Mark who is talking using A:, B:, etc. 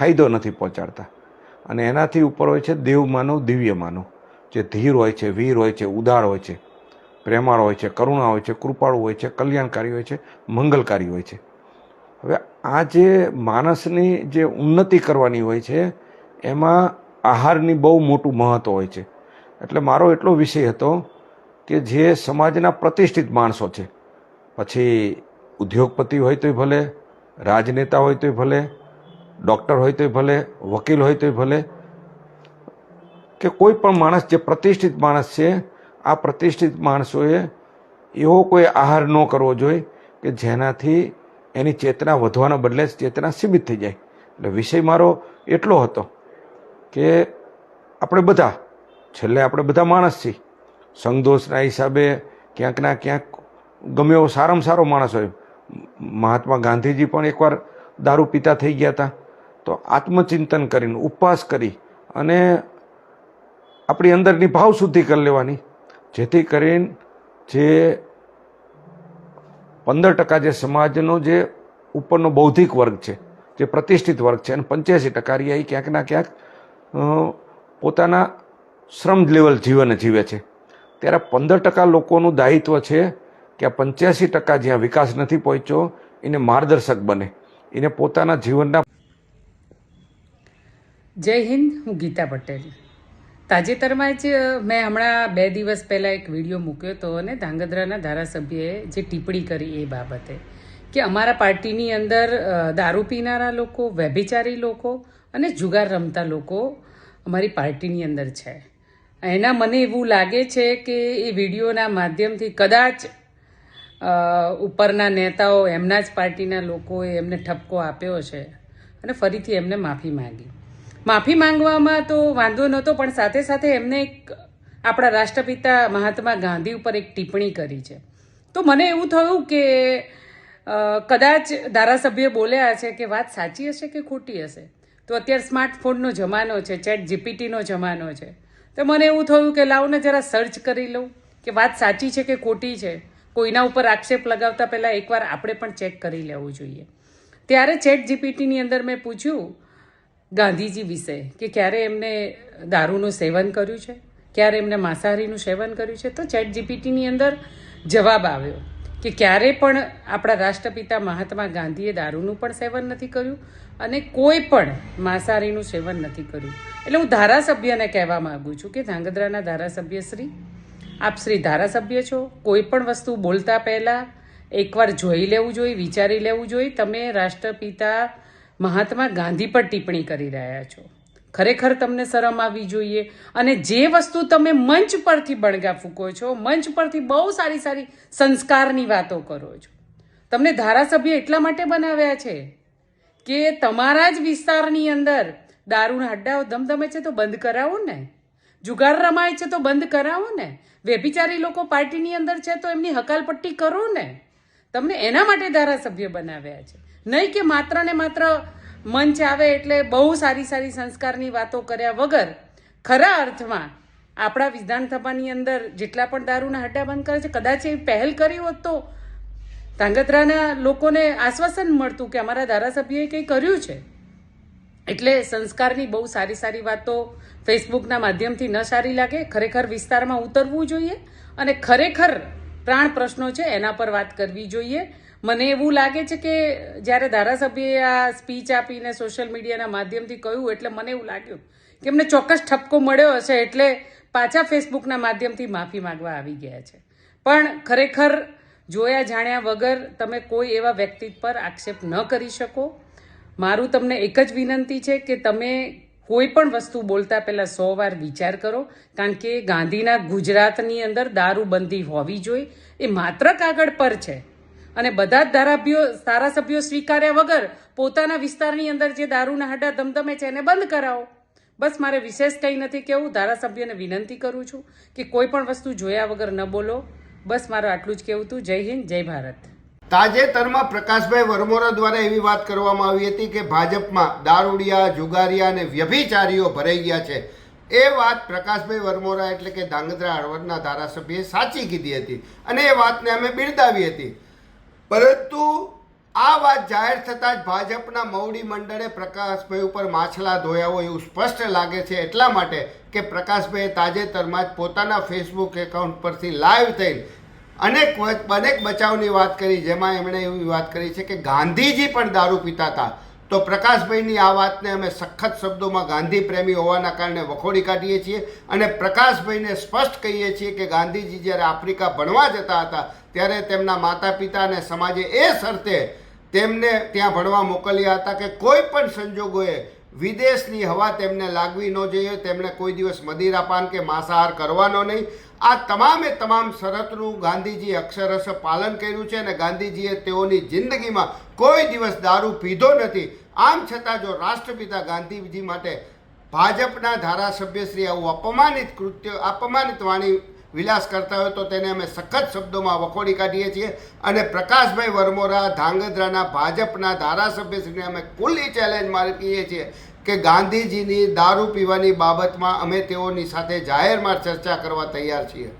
A: ફાયદો નથી પહોંચાડતા. અને એનાથી ઉપર હોય છે દેવ માનવ દિવ્ય માનવ જે ધીર હોય છે, વીર હોય છે, ઉદાર હોય છે, પ્રેમાળ હોય છે, કરુણા હોય છે, કૃપાળુ હોય છે, કલ્યાણકારી હોય છે, મંગલકારી હોય છે. હવે આ જે માણસની જે ઉન્નતિ કરવાની હોય છે, એમાં આહારની બહુ મોટું મહત્ત્વ હોય છે. એટલે મારો એટલો વિષય હતો કે જે સમાજના પ્રતિષ્ઠિત માણસો છે. પછી ઉદ્યોગપતિ હોય તોય ભલે, રાજનેતા હોય તોય ભલે ડૉક્ટર હોય તોય ભલે, વકીલ હોય તોય ભલે, કે કોઈ પણ માણસ જે પ્રતિષ્ઠિત માણસ છે, આ પ્રતિષ્ઠિત માણસોએ એવો કોઈ આહાર ન કરવો જોઈએ કે જેનાથી એની ચેતના વધવાના બદલે ચેતના સીમિત થઈ જાય. એટલે વિષય મારો એટલો હતો કે આપણે બધા, છેલ્લે આપણે બધા માણસ છીએ. સંઘદોષના હિસાબે ક્યાંકના ક્યાંક ગમે એવો સારામાં સારો માણસ હોય. મહાત્મા ગાંધીજી પણ એકવાર દારૂ પીતા થઈ ગયા હતા. તો આત્મચિંતન કરીને, ઉપવાસ કરી અને આપણી અંદરની ભાવ શુદ્ધિ કરી લેવાની. જેથી કરીને જે પંદર ટકા જે સમાજનો જે ઉપરનો બૌદ્ધિક વર્ગ છે, જે પ્રતિષ્ઠિત વર્ગ છે, અને પંચ્યાસી ટકા રહ્યા, એ ક્યાંક ના ક્યાંક પોતાના શ્રમ લેવલ જીવન જીવે છે. ત્યારે પંદર ટકા લોકોનું દાયિત્વ છે કે આ પંચ્યાસી ટકા જ્યાં વિકાસ નથી પહોંચ્યો, એને માર્ગદર્શક બને. એને પોતાના જીવનના
B: જય હિન્દ, હું ગીતા પટેલ. તાજેતરમાં જ મેં હમણાં બે દિવસ પહેલાં એક વીડિયો મૂક્યો હતો અને ધાંગધ્રાના ધારાસભ્યએ જે ટિપ્પણી કરી એ બાબતે કે અમારા પાર્ટીની અંદર દારૂ પીનારા લોકો, વ્યભિચારી લોકો અને જુગાર રમતા લોકો અમારી પાર્ટીની અંદર છે. એના મને એવું લાગે છે કે એ વિડીયોના માધ્યમથી કદાચ ઉપરના નેતાઓ એમના જ પાર્ટીના લોકોએ એમને ઠપકો આપ્યો છે અને ફરીથી એમને માફી માંગી. માફી માંગવામાં તો વાંધો નહોતો, પણ સાથે સાથે એમને એક આપણા રાષ્ટ્રપિતા મહાત્મા ગાંધી ઉપર એક ટિપ્પણી કરી છે. તો મને એવું થયું કે કદાચ ધારાસભ્ય બોલ્યા છે કે વાત સાચી હશે કે ખોટી હશે? તો અત્યારે સ્માર્ટફોનનો જમાનો છે, ચેટ જીપીટીનો જમાનો છે. તો મને એવું થયું કે લાવને જરા સર્ચ કરી લઉં કે વાત સાચી છે કે ખોટી છે? કોઈના ઉપર આક્ષેપ લગાવતા પહેલાં એકવાર આપણે પણ ચેક કરી લેવું જોઈએ. ત્યારે ચેટ જીપીટીની અંદર મેં પૂછ્યું ગાંધીજી વિશે, કે ક્યારે એમને દારૂનું સેવન કર્યું છે? ક્યારે એમને માંસાહારીનું સેવન કર્યું છે? તો ચેટ જીપીટીની અંદર જવાબ આવ્યો કે ક્યારે પણ આપણા રાષ્ટ્રપિતા મહાત્મા ગાંધીએ દારૂનું પણ સેવન નથી કર્યું અને કોઈ પણ માંસાહારીનું સેવન નથી કર્યું. એટલે હું ધારાસભ્યને કહેવા માગું છું કે ધાંગધ્રાના ધારાસભ્ય શ્રી, આપ શ્રી ધારાસભ્ય છો, કોઈ પણ વસ્તુ બોલતા પહેલાં એકવાર જોઈ લેવું જોઈએ, વિચારી લેવું જોઈએ. તમે રાષ્ટ્રપિતા મહાત્મા ગાંધી પર ટિપ્પણી કરી રહ્યા છો. ખરેખર તમને શરમ આવવી જોઈએ અને જે વસ્તુ તમે મંચ પરથી બણગા ફૂકો છો, મંચ પરથી બહુ સારી સારી સંસ્કારની વાતો કરો છો. તમને ધારાસભ્ય એટલા માટે બનાવ્યા છે કે તમારા જ વિસ્તારની અંદર દારૂના અડ્ડાઓ ધમધમે છે તો બંધ કરાવો ને. જુગાર રમાય છે તો બંધ કરાવો ને. વેભિચારી લોકો પાર્ટીની અંદર છે તો એમની હકાલપટ્ટી કરો ને. તમને એના માટે ધારાસભ્ય બનાવ્યા છે. નહીં કે માત્ર ને માત્ર મંચ આવે એટલે બહુ સારી સારી સંસ્કારની વાતો કર્યા વગર ખરા અર્થમાં આપણા વિધાનસભાની અંદર જેટલા પણ દારૂના હડ્ડા બંધ કરે છે, કદાચ એ પહેલ કરી હોત તો ધાંગધ્રાના લોકોને આશ્વાસન મળતું કે અમારા ધારાસભ્યએ કંઈ કર્યું છે. એટલે સંસ્કારની બહુ સારી સારી વાતો ફેસબુકના માધ્યમથી ન સારી લાગે, ખરેખર વિસ્તારમાં ઉતરવું જોઈએ અને ખરેખર પ્રાણ પ્રશ્નો છે, એના પર વાત કરવી જોઈએ. મને એવું લાગે છે કે જ્યારે ધારાસભ્યએ આ સ્પીચ આપીને સોશિયલ મીડિયાના માધ્યમથી કહ્યું, એટલે મને એવું લાગ્યું કે એમને ચોક્કસ ઠપકો મળ્યો હશે, એટલે પાછા ફેસબુકના માધ્યમથી માફી માંગવા આવી ગયા છે. પણ ખરેખર જોયા જાણ્યા વગર તમે કોઈ એવા વ્યક્તિ પર આક્ષેપ ન કરી શકો. મારું તમને એક જ વિનંતી છે કે તમે કોઈ પણ વસ્તુ બોલતા પહેલાં સો વાર વિચાર કરો, કારણ કે ગાંધીના ગુજરાતની અંદર દારૂબંધી હોવી જોઈએ. એ માત્ર કાગળ પર છે. અને બધા જ ધારાભ્યો ધારાસભ્યો સ્વીકાર્યા વગર પોતાના વિસ્તારની અંદર જે દારૂના હડા ધમધમે છે એને બંધ કરાવો. બસ મારે વિશેષ કંઈ નથી કહેવું. ધારાસભ્યને વિનંતી કરું છું કે કોઈ પણ વસ્તુ જોયા વગર ન બોલો. બસ મારું આટલું જ કહેવું હતું. જય હિન્દ, જય ભારત.
C: તાજેતરમાં પ્રકાશભાઈ વરમોરા દ્વારા એવી વાત કરવામાં આવી હતી કે ભાજપમાં દારૂડિયા, જુગારિયા અને વ્યભિચારીઓ ભરાઈ ગયા છે. એ વાત પ્રકાશભાઈ વરમોરા એટલે કે ધાંગધ્રા હળવદના ધારાસભ્યએ સાચી કીધી હતી અને એ વાતને અમે બિરદાવી હતી. પરંતુ આ વાત જાહેર થતાં જ ભાજપના મૌડી મંડળે પ્રકાશભાઈ ઉપર માછલા ધોયા હોય એવું સ્પષ્ટ લાગે છે એટલા માટે કે પ્રકાશભાઈએ તાજેતરમાં જ પોતાના ફેસબુક એકાઉન્ટ પરથી લાઈવ થઈને અનેક અનેક બચાવની વાત કરી, જેમાં એમણે એવી વાત કરી છે કે ગાંધીજી પણ દારૂ પીતા હતા. તો પ્રકાશભાઈની આ વાતને અમે સખત શબ્દોમાં ગાંધી પ્રેમી હોવાના કારણે વખોડી કાઢીએ છીએ અને પ્રકાશભાઈને સ્પષ્ટ કહીએ છીએ કે ગાંધીજી જ્યારે આફ્રિકા ભણવા જતા હતા, ત્યારે તેમના માતા પિતા અને સમાજે એ શરતે તેમને ત્યાં ભણવા મોકલ્યા હતા કે કોઈ પણ સંજોગોએ વિદેશની હવા તેમને લાગવી ન જોઈએ, તેમણે કોઈ દિવસ મદિરાપાન કે માંસાહાર કરવાનો નહીં. આ તમામે તમામ શરતનું ગાંધીજીએ અક્ષરશ પાલન કર્યું છે અને ગાંધીજીએ તેઓની જિંદગીમાં કોઈ દિવસ દારૂ પીધો નથી. આમ છતાં જો રાષ્ટ્રપિતા ગાંધીજી માટે ભાજપના ધારાસભ્યશ્રી આવું અપમાનિત કૃત્ય, અપમાનિત વાણી વિલાસ કરતા હોય તો તેને અમે સખત શબ્દોમાં વખોડી કાઢીએ છીએ. અને પ્રકાશભાઈ વરમોરા ધાંગધ્રાના ભાજપના ધારાસભ્યશ્રીને અમે ખુલ્લી ચેલેન્જ મારીએ છીએ કે ગાંધીજીની દારૂ પીવાની બાબતમાં અમે તેઓની સાથે જાહેરમાં ચર્ચા કરવા તૈયાર છીએ.